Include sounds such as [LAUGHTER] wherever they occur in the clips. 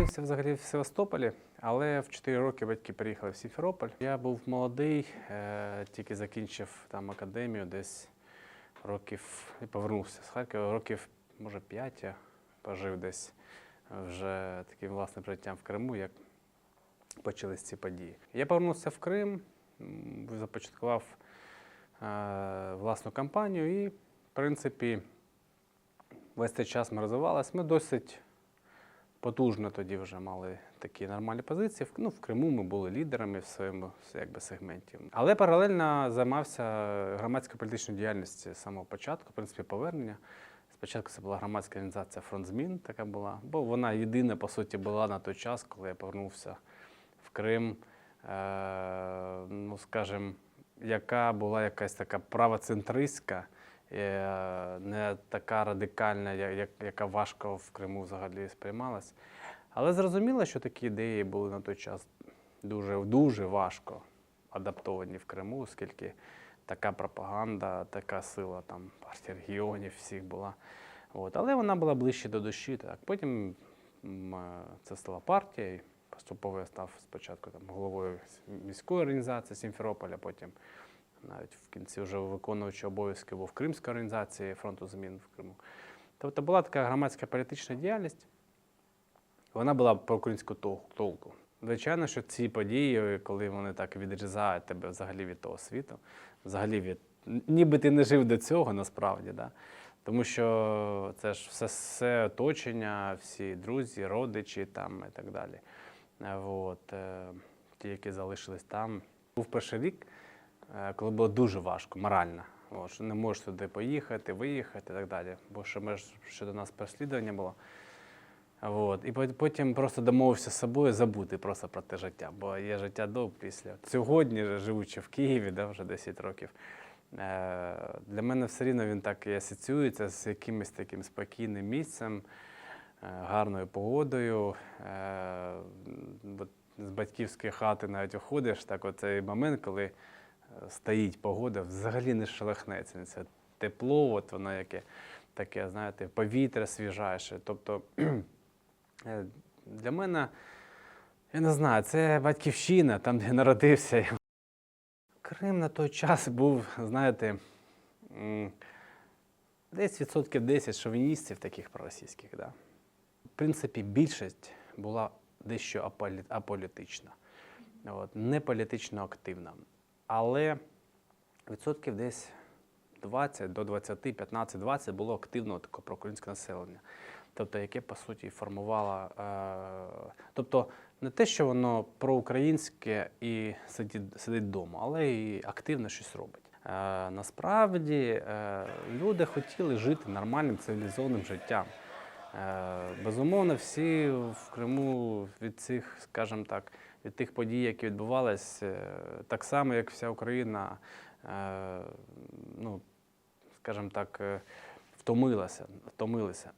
народився взагалі в Севастополі, але в 4 роки батьки переїхали в Сімферополь. Я був молодий, е, тільки закінчив там академію десь років і повернувся з Харкова. Років, може, 5 я пожив десь вже таким власним життям в Криму, як почались ці події. Я повернувся в Крим, започаткував е, власну кампанію і, в принципі, весь цей час ми розвивалися. Ми досить потужно тоді вже мали такі нормальні позиції. Ну, в Криму ми були лідерами в своєму якби, сегменті. Але паралельно займався громадською політичною діяльністю з самого початку, в принципі, повернення. Спочатку це була громадська організація Фронт змін, така була, бо вона єдина, по суті, була на той час, коли я повернувся в Крим. Е, ну, скажімо, яка була якась така правоцентристська, не така радикальна, як- яка важко в Криму взагалі сприймалась. Але зрозуміло, що такі ідеї були на той час дуже, дуже важко адаптовані в Криму, оскільки така пропаганда, така сила там партії регіонів всіх була. От. Але вона була ближче до душі. Так. Потім е, це стала партія. Поступово я став спочатку там, головою міської організації Сімферополя, потім навіть в кінці вже виконуючи обов'язки був Кримської організації фронту змін в Криму. Тобто була така громадська політична діяльність. Вона була про українську толку. Звичайно, що ці події, коли вони так відрізають тебе взагалі від того світу, взагалі від ніби ти не жив до цього насправді, да? тому що це ж все, все оточення, всі друзі, родичі там і так далі. От, е, ті, які залишились там. Був перший рік, коли було дуже важко, морально. От, що не можеш туди поїхати, виїхати і так далі. Бо що ми ж щодо нас переслідування було. От. І потім просто домовився з собою забути просто про те життя, бо є життя до після. Сьогодні, живучи в Києві, да, вже 10 років, е, для мене все рівно він так і асоціюється з якимось таким спокійним місцем, е, гарною погодою. Е, з батьківської хати навіть виходиш, так оцей момент, коли е, стоїть погода, взагалі не шелохнеться. Це тепло, от воно яке таке, знаєте, повітря свіжайше. Тобто [CLEARS THROAT] Е, Для мене, я не знаю, це батьківщина, там, де народився. Крим на той час був, знаєте, десь відсотків 10 шовіністів таких проросійських. Да. В принципі, більшість була дещо аполітична, от, не політично активна. Але відсотків десь 20 до 20, 15, 20 було активного такого проукраїнського населення тобто яке по суті формувало. Е, тобто не те, що воно проукраїнське і сидить, сидить вдома, але і активно щось робить. Е, насправді е, люди хотіли жити нормальним цивілізованим життям. Е, безумовно, всі в Криму від цих, скажімо так, від тих подій, які відбувалися, е, так само, як вся Україна, е, ну, скажімо так, е, втомилася,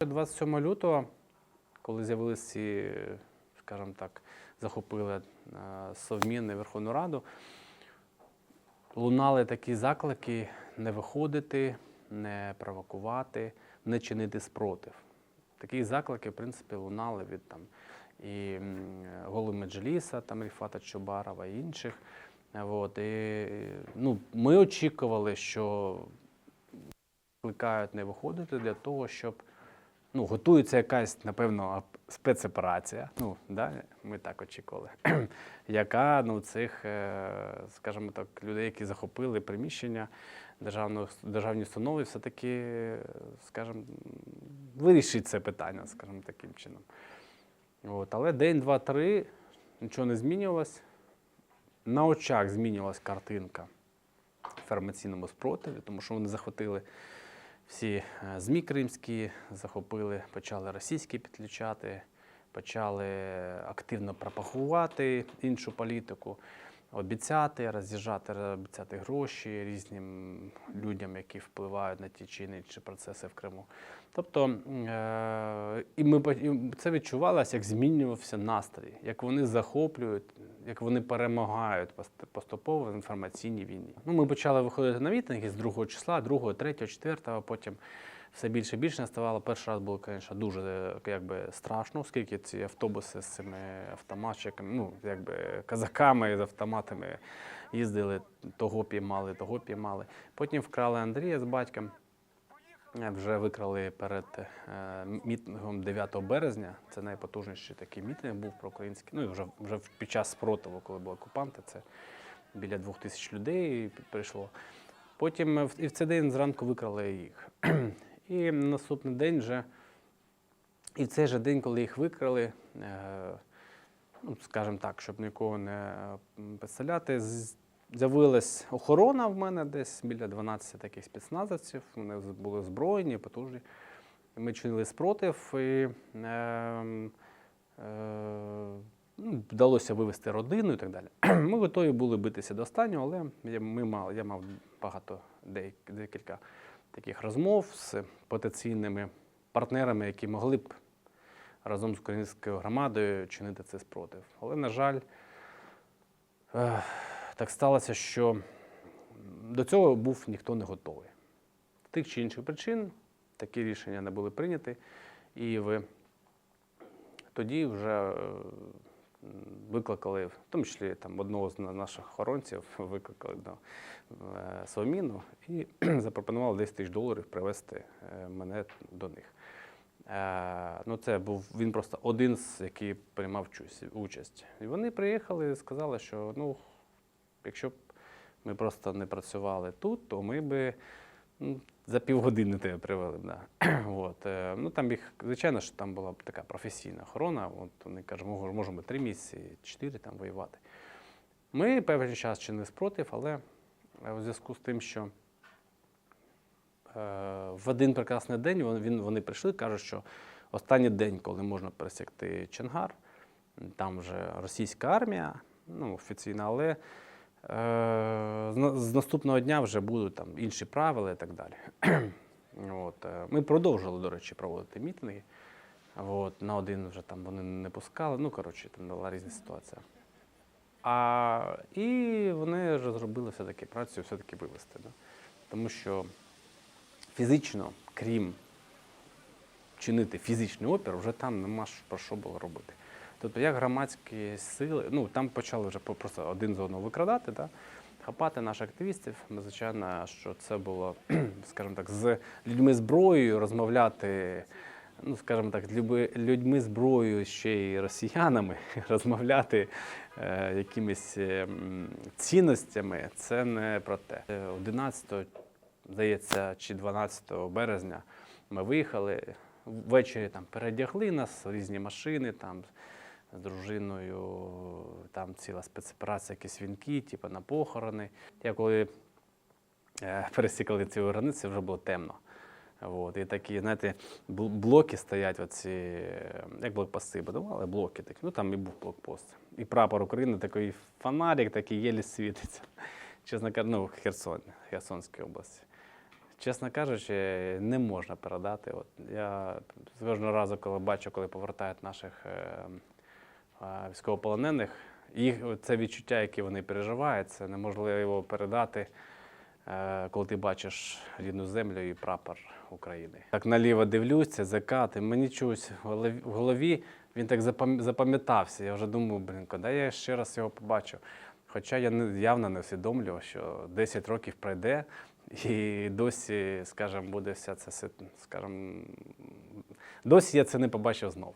27 лютого, коли з'явилися ці, скажімо так, захопили Совмін Верховну Раду, лунали такі заклики не виходити, не провокувати, не чинити спротив. Такі заклики, в принципі, лунали від там і м, голови Меджліса, там Ріфата Чубарова і інших. Е, От, і, ну, ми очікували, що кликають не виходити для того, щоб ну, готується якась, напевно, ап- спецоперація. Ну, да, ми так очікували. [CLEARS THROAT] яка ну, цих, е, скажімо так, людей, які захопили приміщення державного, державні установи, все-таки, скажімо, вирішить це питання, скажімо, таким чином. От, але день, два, три, нічого не змінювалось. На очах змінювалась картинка в фермаційному спротиві, тому що вони захватили всі е, ЗМІ кримські, захопили, почали російські підключати, почали активно пропагувати іншу політику, обіцяти, роз'їжджати, обіцяти гроші різним людям, які впливають на ті чи інші процеси в Криму. Тобто, е- і ми це відчувалося, як змінювався настрій, як вони захоплюють, як вони перемагають пост- поступово в інформаційній війні. Ну, ми почали виходити на мітинги з 2 числа, 2, 3, 4, потім все більше і більше наставало. Перший раз було, звісно, дуже е, якби, страшно, оскільки ці автобуси з цими автоматчиками, ну, якби казаками з автоматами їздили, того піймали, того піймали. Потім вкрали Андрія з батьком. Е, Вже викрали перед е, мітингом 9 березня. Це найпотужніший такий мітинг був проукраїнський. Ну і вже, вже під час спротиву, коли були окупанти, це біля двох тисяч людей прийшло. Потім і в цей день зранку викрали їх. І на наступний день вже, і в цей же день, коли їх викрали, е, ну, скажімо так, щоб нікого не м, підставляти, з'явилась охорона в мене десь біля 12 таких спецназовців. Вони були озброєні, потужні. Ми чинили спротив і е, е, ну, вдалося вивести родину і так далі. [CLEARS THROAT] Ми готові були битися до останнього, але я, ми мали, я мав багато декілька таких розмов з потенційними партнерами, які могли б разом з українською громадою чинити цей спротив. Але, на жаль, е, так сталося, що до цього був ніхто не готовий. З тих чи інших причин такі рішення не були прийняті, і в тоді вже е, викликали, в тому числі там, одного з наших охоронців, викликали до е, Совміну і [CLEARS THROAT] запропонували 10 тисяч доларів привезти е, мене до них. Е, ну, це був він просто один з який приймав участь. І вони приїхали і сказали, що ну, якщо б ми просто не працювали тут, то ми би за півгодини тебе привели б. Да. [CLEARS THROAT] От, е, ну, там їх, звичайно, що там була б така професійна охорона. От вони кажуть, «Мого- можемо три місяці, чотири там воювати. Ми певний час чинили спротив, але е, у зв'язку з тим, що е, в один прекрасний день вони, він, вони прийшли, кажуть, що останній день, коли можна пересікти Чонгар, там вже російська армія, ну, офіційна, але з, наступного дня вже будуть там інші правила і так далі. [CLEARS THROAT] От, е, ми продовжили, до речі, проводити мітинги. От, на один вже там вони не пускали. Ну, коротше, там була різна ситуація. А, і вони розробили все-таки працю, все-таки вивести. Да? Тому що фізично, крім чинити фізичний опір, вже там нема про що було робити. Тобто, як громадські сили, ну там почали вже просто один з одного викрадати, да? хапати наших активістів. Ми, звичайно, що це було, [CLEARS THROAT] скажімо так, з людьми зброєю розмовляти. Ну, скажімо так, з людьми зброєю ще й росіянами [LAUGHS] розмовляти е, якимись е, цінностями, це не про те. Е, 11, здається, чи 12 березня ми виїхали. Ввечері там передягли нас, різні машини, там з дружиною, там ціла спецоперація, якісь вінки, типу на похорони. Я коли е, пересікали цю границю, вже було темно. От, і такі, знаєте, блоки стоять, оці, як блокпости будували, блоки такі. Ну там і був блокпост. І прапор України такий фонарик, такий єлі світиться. Чесно кажучи, ну, Херсон, Херсонській області. Чесно кажучи, не можна передати. От я кожного разу, коли бачу, коли повертають наших е, військовополонених, їх це відчуття, яке вони переживають, це неможливо передати, е, коли ти бачиш рідну землю і прапор України. Так наліво дивлюся, закати, мені чогось в голові, він так запам'ятався. Я вже думаю, блін, коли я ще раз його побачу. Хоча я явно не усвідомлював, що 10 років пройде, і досі, скажімо, буде вся ця скажімо, досі я це не побачив знов.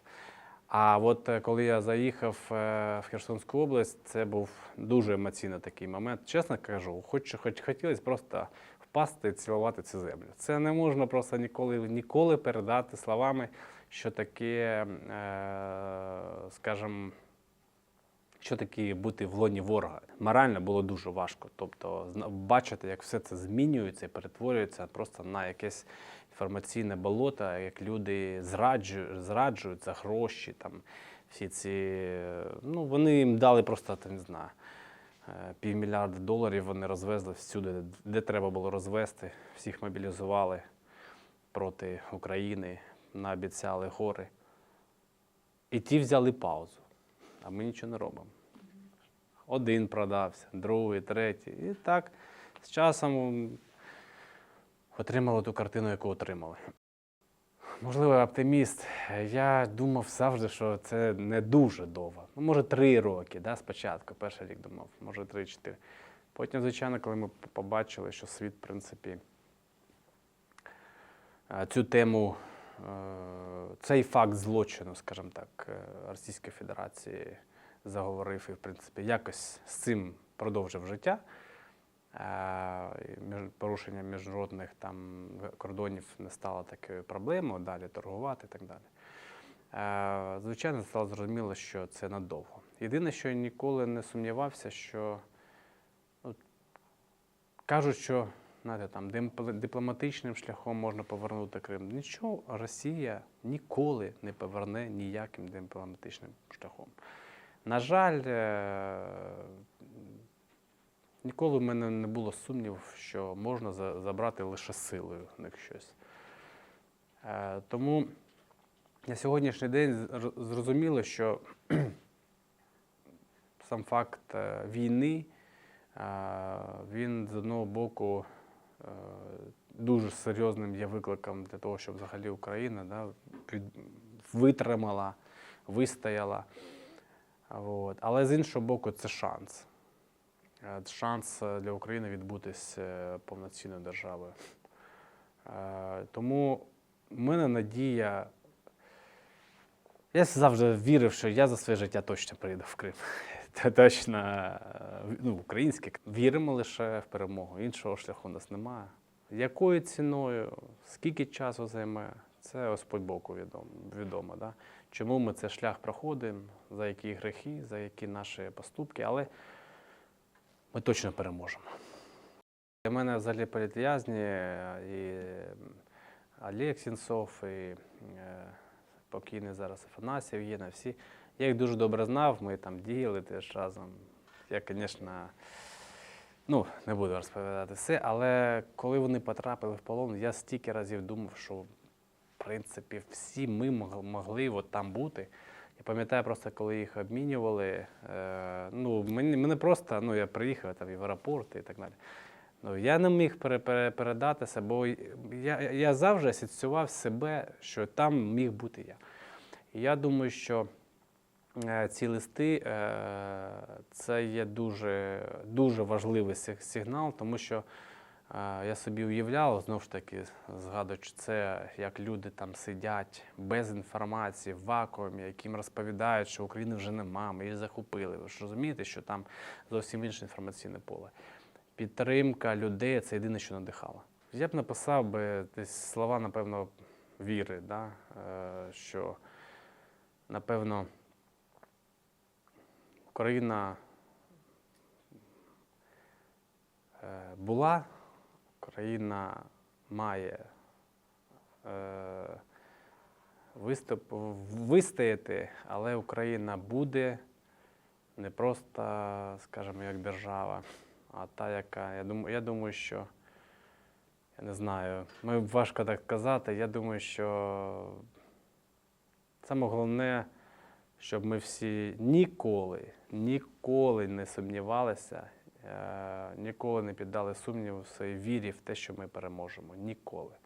А от е, коли я заїхав е, в Херсонську область, це був дуже емоційний такий момент. Чесно кажу, хоч, хоч хотілося просто впасти і цілувати цю землю. Це не можна просто ніколи, ніколи передати словами, що таке, е, скажімо, що таке бути в лоні ворога. Морально було дуже важко. Тобто, бачити, як все це змінюється і перетворюється просто на якесь інформаційне болото, як люди зраджують, зраджують за гроші. Там, всі ці, ну, вони їм дали просто, та не знаю, е, півмільярда доларів вони розвезли всюди, де треба було розвести. Всіх мобілізували проти України, наобіцяли гори. І ті взяли паузу, а ми нічого не робимо. Один продався, другий, третій. І так з часом отримали ту картину, яку отримали. можливо, оптиміст. Я думав завжди, що це не дуже довго. Ну, може, три роки, да, спочатку, перший рік думав, може, три-чотири. Потім, звичайно, коли ми побачили, що світ, в принципі, е, цю тему, е, цей факт злочину, скажімо так, е, Російської Федерації заговорив і, в принципі, якось з цим продовжив життя. Е, Порушення міжнародних там кордонів не стало такою проблемою, далі торгувати і так далі. Е, Звичайно, стало зрозуміло, що це надовго. Єдине, що я ніколи не сумнівався, що ну, кажуть, що знаєте, там, дипломатичним шляхом можна повернути Крим. Нічого Росія ніколи не поверне ніяким дипломатичним шляхом. На жаль, е, ніколи в мене не було сумнівів, що можна забрати лише силою них щось. Е, Тому на сьогоднішній день зрозуміло, що сам факт е, війни, він з одного боку дуже серйозним є викликом для того, щоб взагалі Україна да, витримала, вистояла. От. Але з іншого боку, це шанс. Е, Шанс е, для України відбутись е, повноцінною державою. Е, Тому в мене надія. Я завжди вірив, що я за своє життя точно приїду в Крим. Це точно е, ну, українське. Віримо лише в перемогу. Іншого шляху у нас немає. Якою ціною, скільки часу займе, це Господь Богу відомо. відомо да? Чому ми цей шлях проходимо, за які грехи, за які наші поступки, але ми точно переможемо. Для мене взагалі політв'язні е, і Олег Сінцов, і е, покійний зараз Афанасів Єна, всі. Я їх дуже добре знав, ми там діяли теж разом. Я, звісно, ну, не буду розповідати все, але коли вони потрапили в полон, я стільки разів думав, що в принципі всі ми могли от там бути. Я пам'ятаю просто, коли їх обмінювали. Е, ну, мені, мене просто, ну, я приїхав там в аеропорт і так далі. Ну, я не міг пере, пере, передати бо я, я завжди асоціював себе, що там міг бути я. І я думаю, що ці листи е, це є дуже, дуже важливий сигнал, тому що е, я собі уявляв, знову ж таки, згадуючи це, як люди там сидять без інформації, в вакуумі, яким розповідають, що України вже нема, ми її захопили. Ви ж розумієте, що там зовсім інше інформаційне поле. Підтримка людей це єдине, що надихало. Я б написав би десь слова, напевно, віри, да? е, що, напевно, Україна е, була, Україна має е, виступ, вистояти, але Україна буде не просто, скажімо, як держава, а та, яка, я думаю, я думаю, що я не знаю, ми важко так казати. Я думаю, що саме головне, щоб ми всі ніколи, ніколи не сумнівалися, е, ніколи не піддали сумніву своїй вірі в те, що ми переможемо. Ніколи.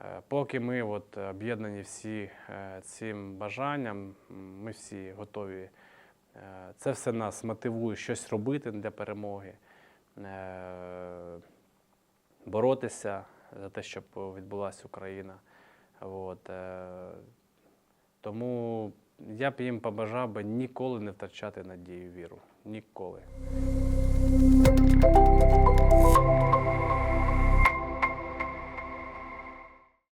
Е, Поки ми от об'єднані всі е, цим бажанням, ми всі готові. Це все нас мотивує щось робити для перемоги, боротися за те, щоб відбулася Україна. От, тому я б їм побажав би ніколи не втрачати надію віру. Ніколи.